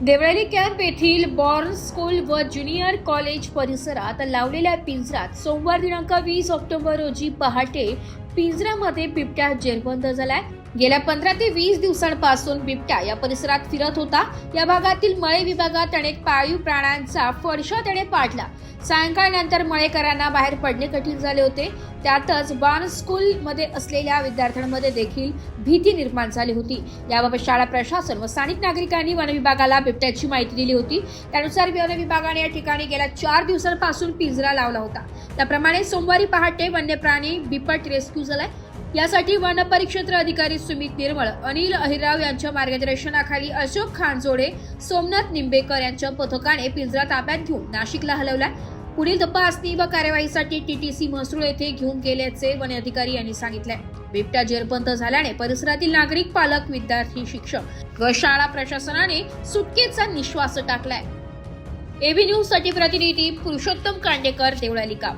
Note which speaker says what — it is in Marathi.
Speaker 1: देवळाली कॅम्प येथील बॉर्न स्कूल व ज्युनियर कॉलेज परिसरात लावलेल्या पिंजरात सोमवार दिनांक वीस ऑक्टोबर रोजी पहाटे पिंजऱ्यामध्ये बिबट्या जेरबंद झालाय. गेल्या पंधरा ते वीस दिवसांपासून बिबट्या या परिसरात फिरत होता. या भागातील मळे विभागात अनेक पाळीव प्राण्यांचा फडशा त्याने पाडला. सायंकाळनंतर मळेकरांना बाहेर पडणे कठीण झाले होते. त्यातच बाण स्कूल मध्ये असलेल्या विद्यार्थ्यांमध्ये देखील भीती निर्माण झाली होती. याबाबत शाळा प्रशासन व स्थानिक नागरिकांनी वन विभागाला बिबट्याची माहिती दिली होती. त्यानुसार वन विभागाने या ठिकाणी गेल्या चार दिवसांपासून पिंजरा लावला होता. त्याप्रमाणे सोमवारी पहाटे वन्य प्राणी बिपट रेस्क्यू झालाय. यासाठी वन परिक्षेत्र अधिकारी सुमित निर्मळ अनिल अहिराव यांच्या मार्गदर्शनाखाली अशोक खानजोडे सोमनाथ निंबेकर यांच्या पथकाने पिंजरा ताब्यात घेऊन नाशिकला हलवलाय. पुढील तपासणी व कार्यवाहीसाठी टीटीसी महसूळ येथे घेऊन गेल्याचे वन अधिकारी यांनी सांगितले बिबट्या जेरबंद झाल्याने परिसरातील नागरिक पालक विद्यार्थी शिक्षक व शाळा प्रशासनाने सुटकेचा निश्वास टाकलाय. एबी न्यूजसाठी प्रतिनिधी पुरुषोत्तम कांडेकर देवळाली काम